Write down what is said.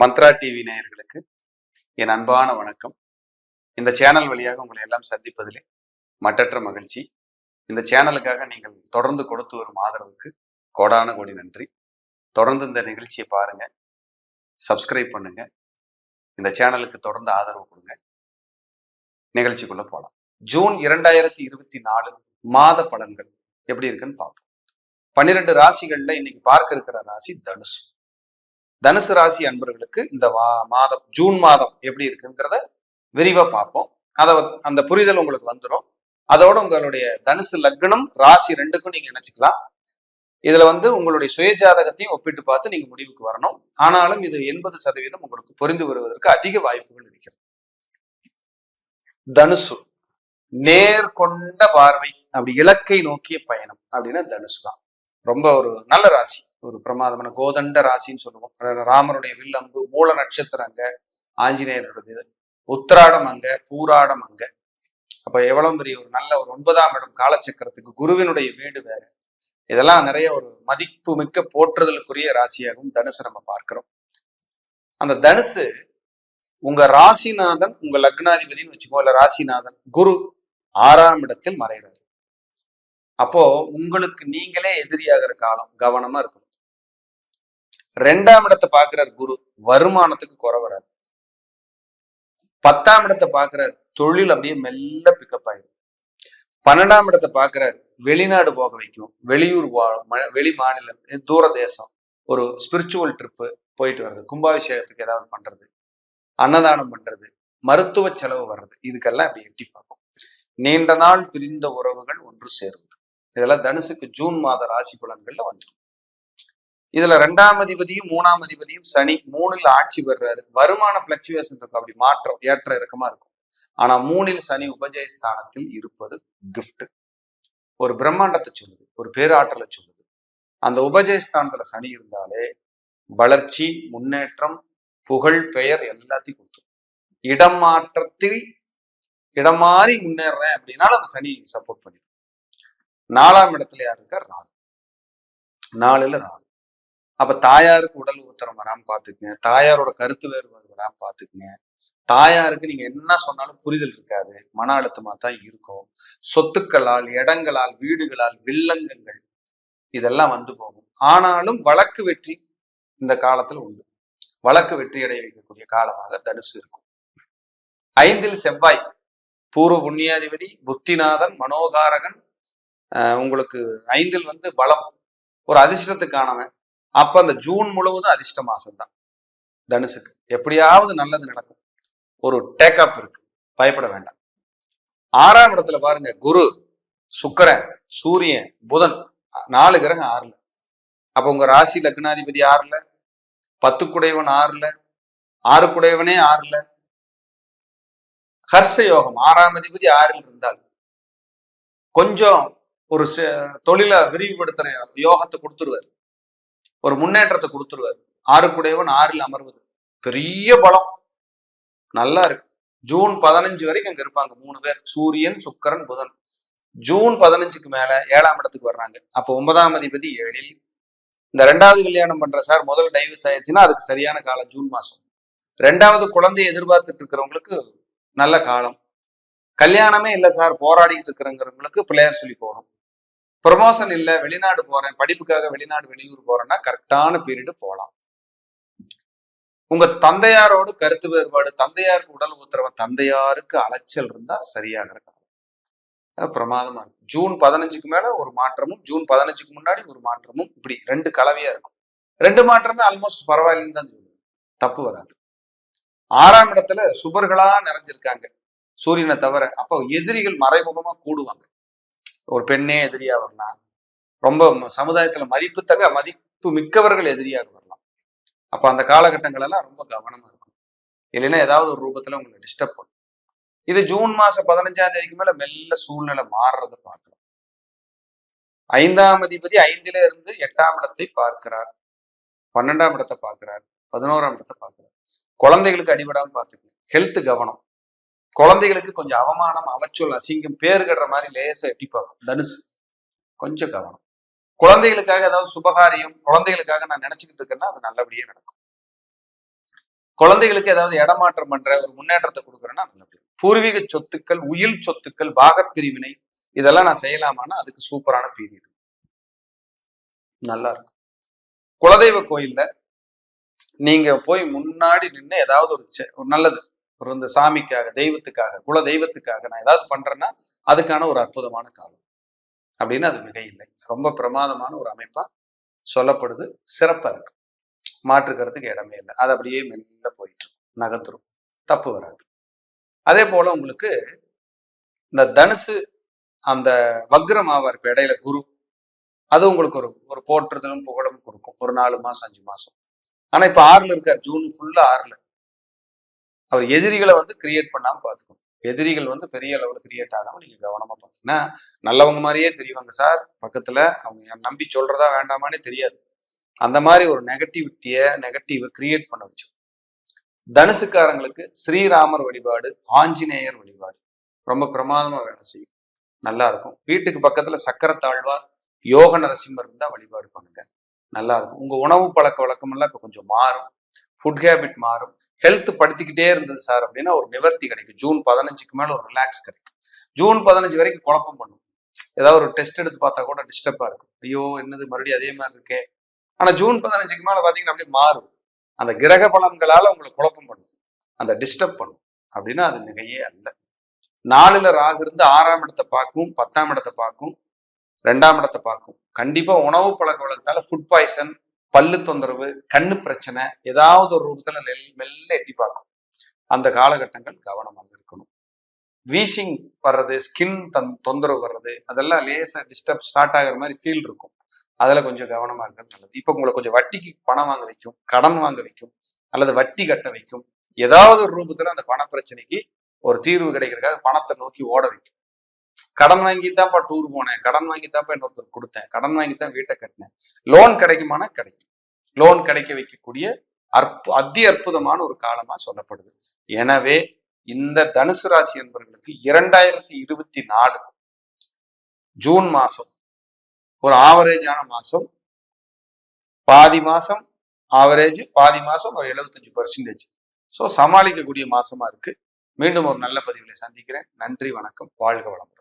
Mantra TV நேயர்களுக்கு என் அன்பான வணக்கம். இந்த சேனல் வழியாக உங்களை எல்லாம் சந்திப்பதிலே மட்டற்ற மகிழ்ச்சி. இந்த சேனலுக்காக நீங்கள் தொடர்ந்து கொடுத்து வரும் ஆதரவுக்கு கோடான கோடி நன்றி. தொடர்ந்து இந்த நிகழ்ச்சியை பாருங்க. சப்ஸ்கிரைப் பண்ணுங்க. இந்த சேனலுக்கு தொடர்ந்து ஆதரவு கொடுங்க. நிகழ்ச்சிக்குள்ள போகலாம் ஜூன் இரண்டாயிரத்தி இருபத்தி நாலு மாத பலன்கள் எப்படி இருக்குன்னு பார்ப்போம். பன்னிரெண்டு ராசிகள்ல இன்னைக்கு பார்க்க இருக்கிற ராசி தனுசு. தனுசு ராசி அன்பர்களுக்கு இந்த வா- மாதம் ஜூன் மாதம் எப்படி இருக்குங்கிறத விரிவா பார்ப்போம். அதை அந்த புரிதல் உங்களுக்கு வந்துடும் அதோட உங்களுடைய தனுசு லக்னம் ராசி ரெண்டுக்கும் நீங்க நினைச்சுக்கலாம் இதுல வந்து உங்களுடைய சுயஜாதகத்தையும் ஒப்பிட்டு பார்த்து நீங்க முடிவுக்கு வரணும். ஆனாலும் இது எண்பது சதவீதம் உங்களுக்கு புரிந்து வருவதற்கு அதிக வாய்ப்புகள் இருக்கிறது. தனுசு நேர்கொண்ட பார்வை அப்படி இலக்கை நோக்கிய பயணம் அப்படின்னா தனுசு தான் ரொம்ப ஒரு நல்ல ராசி. ஒரு பிரமாதமான கோதண்ட ராசின்னு சொல்லுவோம். அதாவது ராமருடைய வில்லம்பு மூல நட்சத்திரம் அங்க ஆஞ்சநேயருடைய உத்திராடம் அங்க பூராடம் அங்க. அப்ப எவ்வளவு பெரிய ஒரு நல்ல ஒரு ஒன்பதாம் இடம் காலச்சக்கரத்துக்கு குருவினுடைய வீடு வேற. இதெல்லாம் நிறைய ஒரு மதிப்பு மிக்க போற்றுதலுக்குரிய ராசியாகவும் தனுசு நம்ம பார்க்கிறோம். அந்த தனுசு உங்க ராசிநாதன் உங்க லக்னாதிபதினு வச்சுக்கோ இல்ல ராசிநாதன் குரு ஆறாம் இடத்தில் மறைகிறார். அப்போ உங்களுக்கு நீங்களே எதிரியாகிற காலம் கவனமா இருக்கணும். ரெண்டாம் இடத்தை பாக்குறார் குரு. வருமானத்துக்கு குறை வராது. பத்தாம் இடத்தை பாக்குறார் தொழில் அப்படியே மெல்ல பிக்கப் ஆயிடும் பன்னெண்டாம் இடத்தை பாக்குறார் வெளிநாடு போக வைக்கும். வெளியூர் வா- வெளி மாநிலம் தூர தேசம். ஒரு ஸ்பிரிச்சுவல் ட்ரிப்பு போயிட்டு வர்றது. கும்பாபிஷேகத்துக்கு ஏதாவது பண்றது. அன்னதானம் பண்றது. மருத்துவ செலவு வர்றது. இதுக்கெல்லாம் அப்படி எட்டி பார்க்கும். நீண்ட நாள் பிரிந்த உறவுகள் ஒன்று சேருவது இதெல்லாம் தனுசுக்கு ஜூன் மாத ராசி பலன்கள்ல வந்துடும் இதுல ரெண்டாம் அதிபதியும் மூணாம் அதிபதியும் சனி மூணுல ஆட்சி பெறாரு வருமான பிளக்சுவேஷன் இருக்கும். அப்படி மாற்றம் ஏற்ற இறக்கமா இருக்கும். ஆனா மூணில் சனி உபஜயஸ்தானத்தில் இருப்பது கிஃப்ட் ஒரு பிரம்மாண்டத்தை சொல்லுது ஒரு பேராற்றலை சொல்லுது. அந்த உபஜயஸ்தானத்துல சனி இருந்தாலே வளர்ச்சி முன்னேற்றம் புகழ் பெயர் எல்லாத்தையும் கொடுத்துரும். இடம் மாற்றத்தில் இடம் மாறி முன்னேறேன் அப்படின்னாலும் அந்த சனி சப்போர்ட் பண்ணிடும் நாலாம் இடத்துல யார் இருக்கார்? ராகு. நாலுல ராகு. அப்ப தாயாருக்கு உடல் உத்தரம் வராம பாத்துக்குங்க. தாயாரோட கருத்து வேறுபாடு வராம பார்த்துக்குங்க தாயாருக்கு நீங்க என்ன சொன்னாலும் புரிதல் இருக்காது. மன அழுத்தமா தான் இருக்கும். சொத்துக்களால் இடங்களால் வீடுகளால் வில்லங்கங்கள் இதெல்லாம் வந்து போகும். ஆனாலும் வழக்கு வெற்றி இந்த காலத்துல உண்டு. வழக்கு வெற்றி அடைய வைக்கக்கூடிய காலமாக தனுசு இருக்கும். ஐந்தில் செவ்வாய். பூர்வ புண்ணியாதிபதி புத்திநாதன் மனோகாரகன் அஹ் உங்களுக்கு ஐந்தில் வந்து பலம். ஒரு அதிர்ஷ்டத்துக்கானவன். அப்ப அந்த ஜூன் முழுவதும் அதிர்ஷ்ட மாசம் தான் தனுசுக்கு. எப்படியாவது நல்லது நடக்கும். ஒரு டேக்அப் இருக்கு. பயப்பட வேண்டாம். ஆறாம் இடத்துல பாருங்க குரு சுக்கரன் சூரியன் புதன். நாலு கிரகம் ஆறுல. அப்ப உங்க ராசி லக்னாதிபதி ஆறுல? பத்து குடையவன் ஆறுல? ஆறு குடையவனே ஆறுல? ஹர்ஷ யோகம் ஆறாம் அதிபதி ஆறில் இருந்தால் கொஞ்சம் ஒரு ச- தொழிலை விரிவுபடுத்துற யோகத்தை கொடுத்துருவார். ஒரு முன்னேற்றத்தை கொடுத்துருவார். ஆறு குடையவன் ஆறில் அமர்வது. பெரிய பலம். நல்லா இருக்கு. ஜூன் பதினஞ்சு வரைக்கும் அங்க இருப்பாங்க மூணு பேர். சூரியன் சுக்கரன் புதன். ஜூன் பதினஞ்சுக்கு மேல ஏழாம் இடத்துக்கு வர்றாங்க. அப்போ ஒன்பதாம் அதிபதி ஏழில். இந்த ரெண்டாவது கல்யாணம் பண்ற சார் முதல் டைவர்ஸ் ஆயிடுச்சுன்னா அதுக்கு சரியான காலம் ஜூன் மாசம். ரெண்டாவது குழந்தையை எதிர்பார்த்துட்டு இருக்கிறவங்களுக்கு நல்ல காலம். கல்யாணமே இல்லை சார். போராடிட்டு இருக்கிறவங்களுக்கு பிள்ளையார் சொல்லி போகணும். ப்ரொமோஷன் இல்லை வெளிநாடு போறேன் படிப்புக்காக வெளிநாடு வெளியூர் போறேன்னா கரெக்டான பீரியடு போகலாம் உங்க தந்தையாரோடு கருத்து வேறுபாடு தந்தையாருக்கு உடல் உத்தரவு தந்தையாருக்கு அலைச்சல் இருந்தா சரியாகிற காலம். பிரமாதமா இருக்கும். ஜூன் பதினஞ்சுக்கு மேல ஒரு மாற்றமும் ஜூன் பதினஞ்சுக்கு முன்னாடி ஒரு மாற்றமும் இப்படி ரெண்டு கலவையா இருக்கும். ரெண்டு மாற்றமே ஆல்மோஸ்ட் பரவாயில்லைன்னு தான் சொல்லுவேன். தப்பு வராது. ஆறாம் இடத்துல சுபர்களா நிறைஞ்சிருக்காங்க. சூரியனை தவிர அப்போ எதிரிகள் மறைமுகமா கூடுவாங்க. ஒரு பெண்ணே எதிரியா வரலாம். ரொம்ப சமுதாயத்துல மதிப்புத்தக்க மதிப்பு மிக்கவர்கள் எதிரியாக வரலாம். அப்ப அந்த காலகட்டங்கள் எல்லாம் ரொம்ப கவனமா இருக்கும் இல்லைன்னா ஏதாவது ஒரு ரூபத்துல உங்களை டிஸ்டர்ப் பண்ணும். இது ஜூன் மாசம் பதினஞ்சாம் தேதிக்கு மேல மெல்ல சூழ்நிலை மாறுறதை பார்க்கலாம் ஐந்தாம் அதிபதி ஐந்தில இருந்து எட்டாம் இடத்தை பார்க்கிறார். பன்னெண்டாம் இடத்தை பார்க்கிறார். பதினோராம் இடத்தை பார்க்கிறார். குழந்தைகளுக்கு அடிபடாம பார்த்துக்கணும் ஹெல்த் கவனம். குழந்தைகளுக்கு கொஞ்சம் அவமானம் அவச்சொல் அசிங்கம் பேர் கடுற மாதிரி லேசா எட்டி பார்க்கும். தனுசு. கொஞ்சம் கவனம். குழந்தைகளுக்காக ஏதாவது சுபகாரியம் குழந்தைகளுக்காக நான் நினைச்சுக்கிட்டு இருக்கேன்னா அது நல்லபடியா நடக்கும். குழந்தைகளுக்கு ஏதாவது இடமாற்றம் பண்ற ஒரு முன்னேற்றத்தை கொடுக்குறேன்னா நல்லபடியா பூர்வீக சொத்துக்கள் உயில் சொத்துக்கள் பாகப்பிரிவினை இதெல்லாம் நான் செய்யலாமான்னா அதுக்கு சூப்பரான பீரியட் நல்லா இருக்கும் குலதெய்வ கோயில்ல நீங்க போய் முன்னாடி நின்று ஏதாவது ஒரு செ- ஒரு நல்லது ஒரு இந்த சாமிக்காக தெய்வத்துக்காக குல தெய்வத்துக்காக நான் ஏதாவது பண்றேன்னா அதுக்கான ஒரு அற்புதமான காலம். அப்படின்னு அது மிக இல்லை ரொம்ப பிரமாதமான ஒரு அமைப்பா சொல்லப்படுது. சிறப்பா இருக்கு. மாற்றுக்கிறதுக்கு இடமே இல்லை. அது அப்படியே மெல்ல போயிட்டு இருக்கும், நகர்த்துரும் தப்பு வராது. அதே போல உங்களுக்கு இந்த தனுசு அந்த வக்ரம் ஆவார் இப்ப இடையில குரு அது உங்களுக்கு ஒரு ஒரு போற்றுதலும் புகழும் கொடுக்கும். ஒரு நாலு மாசம் அஞ்சு மாசம். ஆனா இப்ப ஆறுல இருக்கார். ஜூன் ஃபுல்லா ஆறுல. அவர் எதிரிகளை வந்து கிரியேட் பண்ணாமல் பார்த்துக்கணும். எதிரிகள் வந்து பெரிய அளவில் கிரியேட் ஆகாமல் நீங்கள் கவனமா பார்த்தீங்கன்னா நல்லவங்க மாதிரியே தெரியுவாங்க சார் பக்கத்துல அவங்க நம்பி சொல்றதா வேண்டாமான்னு தெரியாது. அந்த மாதிரி ஒரு நெகட்டிவிட்டியை நெகட்டிவ் கிரியேட் பண்ண வச்சோம். தனுசுக்காரங்களுக்கு ஸ்ரீராமர் வழிபாடு ஆஞ்சநேயர் வழிபாடு ரொம்ப பிரமாதமாக வேலை செய்யும். நல்லா இருக்கும். வீட்டுக்கு பக்கத்துல சக்கரத்தாழ்வார் யோக நரசிம்மர் இருந்தால் வழிபாடு பண்ணுங்க. நல்லா இருக்கும். உங்க உணவு பழக்க வழக்கமெல்லாம் இப்போ கொஞ்சம் மாறும். ஃபுட் ஹேபிட் மாறும். ஹெல்த் படுத்திக்கிட்டே இருந்தது சார் அப்படின்னா ஒரு நிவர்த்தி கிடைக்கும். ஜூன் பதினஞ்சுக்கு மேல ஒரு ரிலாக்ஸ் கிடைக்கும். ஜூன் பதினஞ்சு வரைக்கும் குழப்பம் பண்ணும். ஏதாவது ஒரு டெஸ்ட் எடுத்து பார்த்தா கூட டிஸ்டர்பா இருக்கும். ஐயோ என்னது மறுபடியும் அதே மாதிரி இருக்கே. ஆனா ஜூன் பதினஞ்சுக்கு மேல பாத்தீங்கன்னா அப்படியே மாறும். அந்த கிரக பலன்களால உங்களை குழப்பம் பண்ணும். அந்த டிஸ்டர்ப் பண்ணும். அப்படின்னா அது மிகையே அல்ல. நாலுல ராகு இருந்து ஆறாம் இடத்தை பார்க்கும் பத்தாம் இடத்தை பார்க்கும் ரெண்டாம் இடத்தை பார்க்கும். கண்டிப்பா உணவு பழக்க வழக்கத்தால ஃபுட் பாய்சன் பல்லு தொந்தரவு கண்ணு பிரச்சனை ஏதாவது ஒரு ரூபத்துல நெல் மெல்ல எட்டி பார்க்கும். அந்த காலகட்டங்கள் கவனமாக இருக்கணும். வீசிங் வர்றது ஸ்கின் தன் தொந்தரவு வர்றது அதெல்லாம் லேசாக டிஸ்டர்ப் ஸ்டார்ட் ஆகுற மாதிரி ஃபீல் இருக்கும். அதில் கொஞ்சம் கவனமா இருக்கிறது நல்லது. இப்போ உங்களை கொஞ்சம் வட்டிக்கு பணம் வாங்க வைக்கும் கடன் வாங்க வைக்கும் அல்லது வட்டி கட்ட வைக்கும். ஏதாவது ஒரு ரூபத்தில் அந்த பண பிரச்சனைக்கு ஒரு தீர்வு கிடைக்கிறதுக்காக பணத்தை நோக்கி ஓட வைக்கும். கடன் வாங்கி தான்ப்பா டூர் போனேன். கடன் வாங்கி தான்ப்பா இன்னொருத்தர் கொடுத்தேன். கடன் வாங்கி தான் வீட்டை கட்டினேன். லோன் கிடைக்குமானா கிடைக்கும். லோன் கிடைக்க வைக்கக்கூடிய அற்பு அதி அற்புதமான ஒரு காலமா சொல்லப்படுது. எனவே இந்த தனுசு ராசி என்பவர்களுக்கு இரண்டாயிரத்தி இருபத்தி நாலு ஜூன் மாசம் ஒரு ஆவரேஜான மாசம் பாதி மாசம் ஆவரேஜ் பாதி மாசம் ஒரு எழுபத்தஞ்சு பர்சன்டேஜ் ஸோ சமாளிக்கக்கூடிய மாசமா இருக்கு. மீண்டும் ஒரு நல்ல பதிவில் சந்திக்கிறேன். நன்றி வணக்கம். வாழ்க வளம்